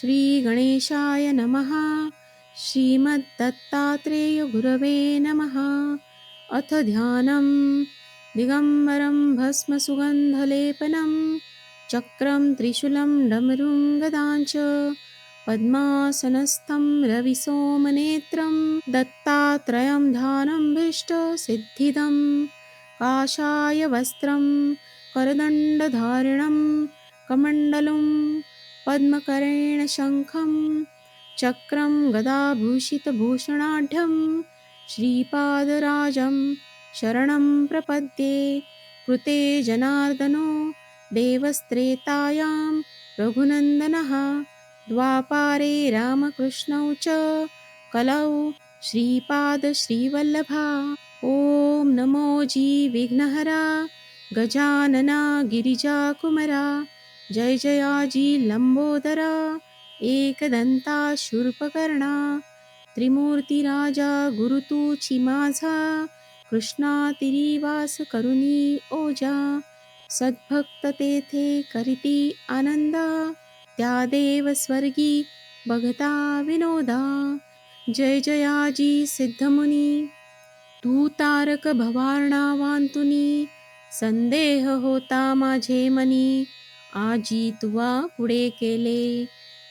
श्रीगणेशाय नमः। श्रीमद्दत्तात्रेयगुरवे नमः। अथ ध्यानं दिगम्बरं भस्मसुगन्धलेपनं चक्रं त्रिशूलं डमरुं गदाञ्च पद्मासनस्थं रविसोमनेत्रं दत्तात्रयं ध्यानं भीष्टसिद्धिदं काषाय वस्त्रं करदण्डधारिणं कमण्डलुं पद्मकरेण शङ्खं चक्रं गदाभूषितभूषणाढ्यं श्रीपादराजं शरणं प्रपद्ये कृते जनार्दनो देवस्त्रेतायां रघुनन्दनः द्वापारे रामकृष्णौ च कलौ श्रीपादश्रीवल्लभा। ॐ नमो विघ्नहरा गजानना गिरिजाकुमरा। जय जयाजी लंबोदरा एकदंता शूर्पकर्णा त्रिमूर्तिराजा गुरुतूची माझा कृष्णा तिरीवास करुणी ओजा सद्भक्त तेथे करिती आनंदा त्या देव स्वर्गी बघता विनोदा. जय जयाजी सिद्धमुनी तू तारक भवार्णा वांतुनी संदेह होता माझे मनी. आजी तुवा पुढे केले.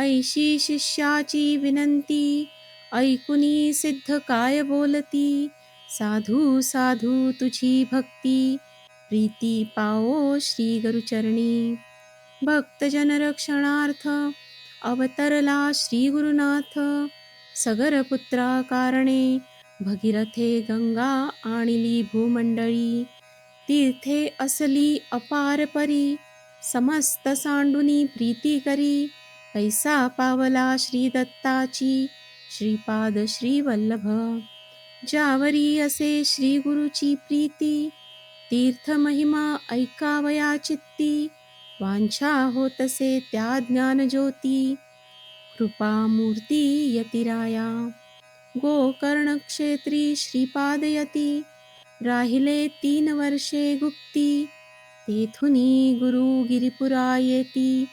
ऐशी शिष्याची विनंती ऐकुनी सिद्ध काय बोलती? साधू साधू तुझी भक्ती प्रीती पाओ श्री गुरुचरणी. भक्तजन रक्षणार्थ अवतरला श्री गुरुनाथ. सगर पुत्रा कारणे भगीरथे गंगा आणली भूमंडळी. तीर्थे असली अपारपरी समस्त सांडुनी प्रीती करी. कैसा पावला श्री दत्ताची श्रीपाद श्री वल्लभ ज्यावरी असे श्री गुरुची प्रीती. तीर्थ महिमा ऐकावया चित्ती. वांछा होतसे त्या ज्ञानज्योती. कृपा मूर्ती यतिराया. गोकर्ण क्षेत्री श्रीपादयती. राहिले तीन वर्षे गुप्ती. तेथुनी गुरु गिरिपुरा येती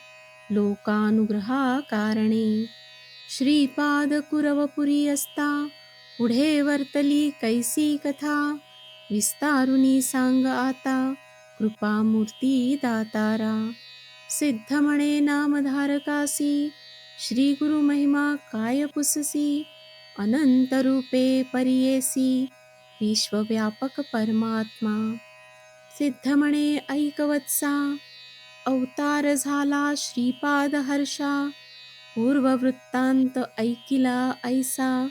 लोकानुग्रहा कारणे श्रीपाद कुरवपुरी असता पुढे वर्तली कैसी कथा विस्तारुनी सांग आता कृपामूर्ती दातारा सिद्धमणे नामधारकासी श्री गुरु महिमा काय पुससी अनंतरूपे परियेसी विश्वव्यापक परमात्मा। सिद्ध म्हणे ऐकवत्सा अवतार झाला श्रीपाद हर्षा पूर्ववृत्तांत ऐकिला ऐसा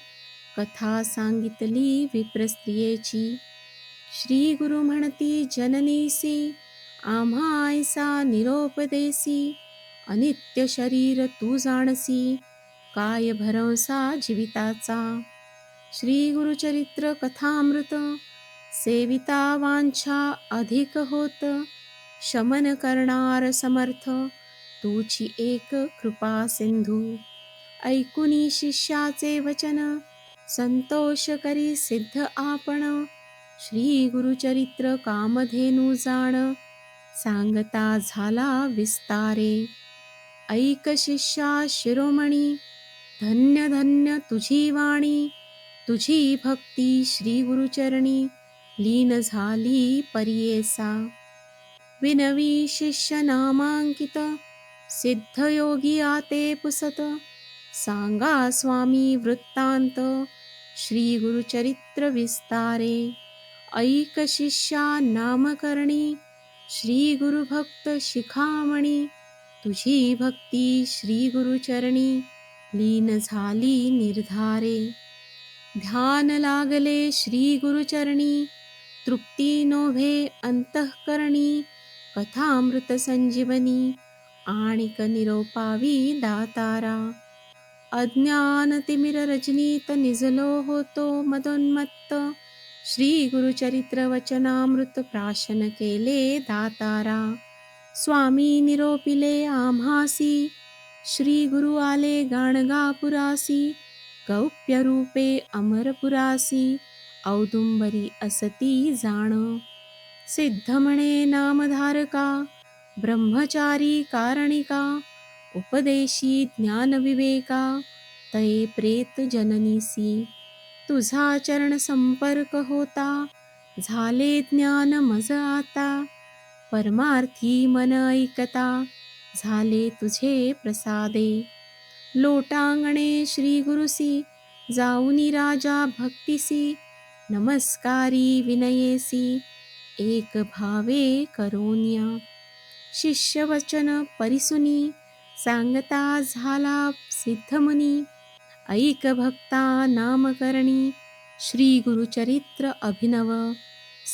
कथा सांगितली विप्रस्त्रियेची. श्री गुरु म्हणती जननीसी आम्हा ऐसा निरोपदेसी अनित्य शरीर तू जाणसी काय भरवसा जीविताचा. श्री गुरुचरित्र कथामृत सेविता वांछा अधिक होत शमन करणार समर्थ तुची एक कृपा सिंधू. ऐकुनी शिष्याचे वचन संतोष करी सिद्ध आपण. श्री गुरुचरित्र कामधेनू जाण सांगता झाला विस्तारे. ऐक शिष्या शिरोमणी धन्य धन्य तुझी वाणी तुझी भक्ती श्री गुरुचरणी. लीन झाली परियेसा विनवी शिष्य नामांकित सिद्धयोगी आते पुसत। सांगा स्वामी वृत्तांत श्री गुरुचरित्र विस्तारे ऐक शिष्या नामकरणी श्री गुरुभक्त शिखामणी। तुझी भक्ती श्री गुरुचरणी लीन झाली निर्धारे। ध्यान लागले श्री गुरुचरणी तृप्ती नोभे अंतःकरणी कथामृत संजीवनी आणिक निरोपावी दातारा। अज्ञान तिमिर रजनीत निजलो होतो मदोन्मत्त श्री गुरुचरित्र वचनामृत प्राशन केले दातारा। स्वामी निरोपिले आम्हासी श्री गुरु आले गाणगापुरासी गौप्यरूपे अमरपुरासी। औदुंबरी असती जाण. सिद्ध म्हणे नामधारका ब्रह्मचारी कारणिका उपदेशी ज्ञानविवेका तये प्रेत जननीसी तुझा चरण संपर्क होता झाले ज्ञान मज आता परमार्थी मन ऐकता झाले तुझे प्रसादे. लोटांगणे श्री गुरुसी जाऊनी राजा भक्तिसी नमस्कारी विनयेसी। एक भावे करोन्या शिष्यवचन परिसुनी। सांगता झाला सिद्धमुनी। ऐक भक्ता नामकरणी। श्री गुरुचरित्र अभिनव।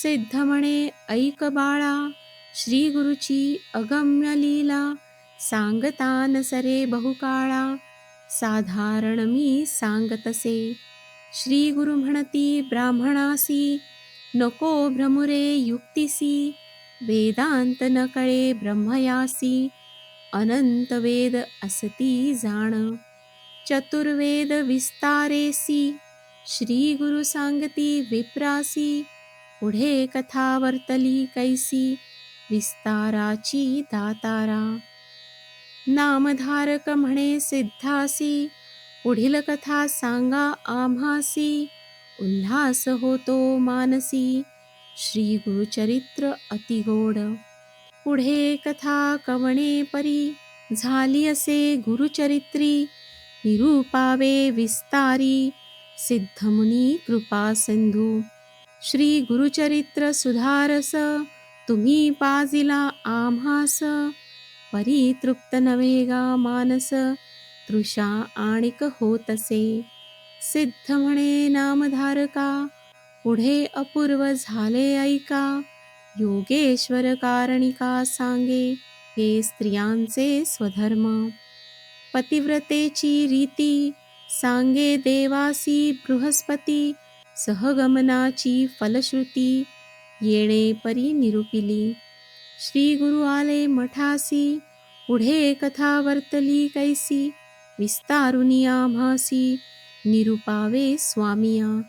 सिद्ध म्हणे ऐक बाळा श्री गुरुची अगम्य लीला सांगता नसरे बहुकाळा। साधारण मी सांगतसे। श्री गुरु म्हणती ब्राह्मणासी नको भ्रमुरे युक्तिसी वेदांत न कळे ब्रह्मयासी अनंत वेद असती जाण चतुर्वेद विस्तारेसी श्री गुरु सांगती विप्रासी पुढे कथा वर्तली कैसी विस्ताराची दातारा. नामधारक म्हणे सिद्धासी पुढील कथा सांगा आम्हासी. उल्हास होतो मानसी. श्री गुरुचरित्र अतिगोड. पुढे कथा कवणे परी? झाली असे गुरुचरित्री. निरूपावे विस्तारी. सिद्धमुनी कृपा सिंधू. श्री गुरुचरित्र सुधारस. तुम्ही पाजिला आम्हास. परितृप्त नवेगा मानस. तृषा आणिक होतसे सिद्ध म्हणे नामधारका पुढे अपूर्व झाले ऐका. योगेश्वर कारणिका सांगे हे स्त्रियांचे स्वधर्म. पतिव्रतेची रीती सांगे देवासी बृहस्पती सहगमनाची फलश्रुती येणे परी निरुपिली. श्री गुरु आले मठासी पुढे कथा वर्तली कैसी. विस्तारुनिया भासी निरुपावे स्वामिया।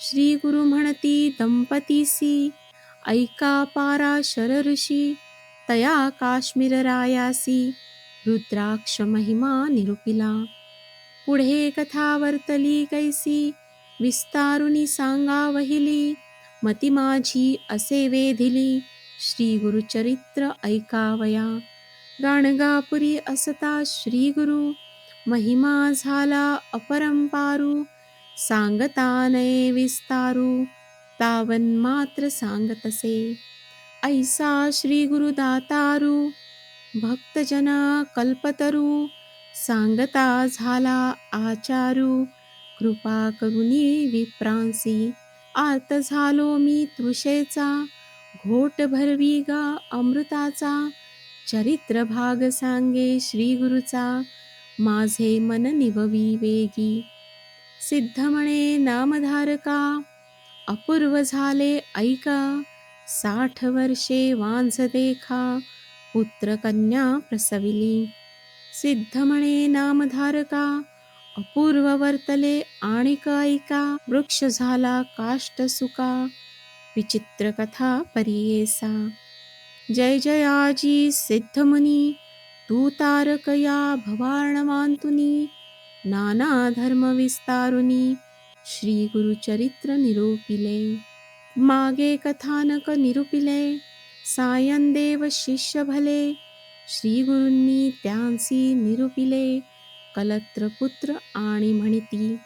श्री गुरु म्हणती दंपतीसी ऐका पारा शर ऋषी तया काश्मीर रायासी रुद्राक्ष महिमा निरुपिला। पुढे कथा वर्तली कैसी विस्तारुनी सांगा वहिली मती माझी असे वेधिली श्री गुरुचरित्र ऐकावया। गाणगापुरी असता श्री गुरु महिमा झाला अपरंपारू सांगता नये विस्तारू तावन मात्र सांगतसे ऐसा श्री गुरु दातारू भक्तजना कल्पतरू सांगता झाला आचारू कृपा करुनी विप्रांसी आत झालो मी तृषेचा घोट भरवी गा अमृताचा चरित्र भाग सांगे श्री गुरुचा माझे मन निववी वेगी. सिद्ध म्हणे नामधारका अपूर्व झाले ऐका. साठ वर्षे वांझ देखा पुत्र कन्या प्रसविली. सिद्ध म्हणे नामधारका अपूर्व वर्तले आणिक ऐका. वृक्ष झाला काष्ट सुका विचित्र कथा परियेसा. जय जयाजी सिद्धमुनी तू तारकया भवार्णवांतुनी नाना धर्म विस्तारुनी श्री गुरुचरित्र निरूपिले मागे कथानक निरूपिले सायन देव शिष्य भले श्री त्यांसी निरूपिले कलत्र पुत्र आणि म्हणती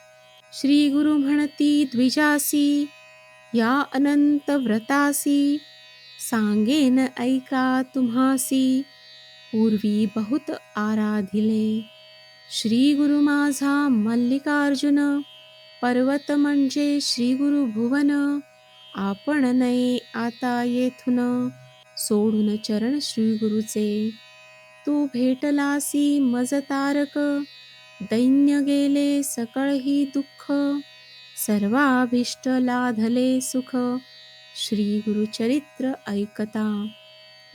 श्री गुरु म्हणती द्विजासी या अनंत व्रतासी सांगेन ऐका तुम्हासी। पूर्वी बहुत आराधिले। श्री गुरु माझा मल्लिकार्जुन पर्वत म्हणजे श्री गुरु भुवन आपण नये आता येथून सोडून चरण श्री गुरुचे तू भेटलासी मज तारक दैन्य गेले सकळही दुःख सर्वाभिष्ट लाधले सुख। श्री गुरुचरित्र ऐकता।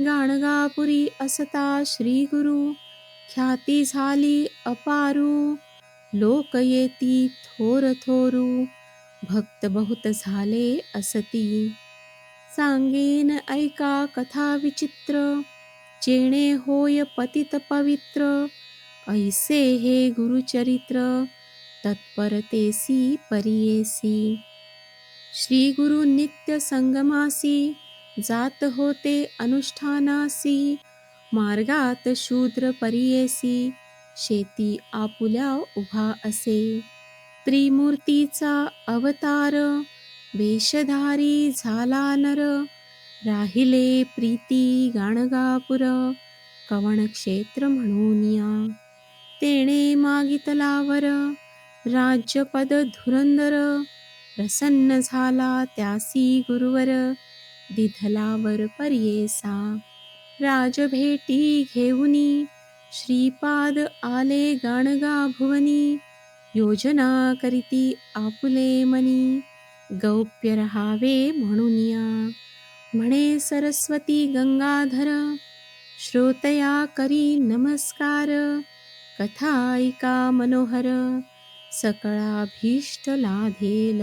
गाणगापुरी असता श्री गुरु ख्याती झाली अपारू. लोक येती थोर थोरू भक्त बहुत झाले असती. सांगेन ऐका कथा विचित्र जेणे होय पतित पवित्र. ऐसे हे गुरुचरित्र तत्परतेसी परियेसी. श्री गुरु नित्य संगमासी जात होते अनुष्ठानासी मार्गात शूद्र परियेसी शेती आपुल्या उभा असे. त्रिमूर्तीचा अवतार वेशधारी झाला नर राहिले प्रीती गाणगापुर कवण क्षेत्र म्हणून या. तेणे मागितलावर राज्यपद धुरंदर प्रसन्न झाला त्यासी गुरुवर दिधलावर पर्येसा. राजभेटी घेऊनी श्रीपाद आले गाणगा भुवनी योजना करीती आपुले मनी गौप्य रहावे म्हणूनिया. म्हणे सरस्वती गंगाधर श्रोतया करी नमस्कार कथा ऐका मनोहर सकळाभीष्ट लाधेल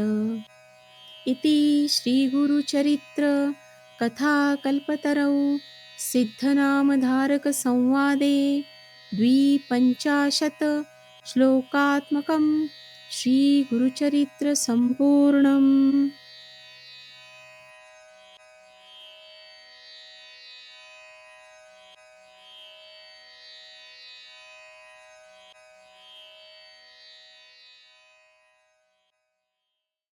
इति श्रीगुरुचरित्र कथाकल्पतरौ सिद्धनामधारकसंवादे द्विपञ्चाशत् श्लोकात्मकं श्रीगुरुचरित्रसम्पूर्णम्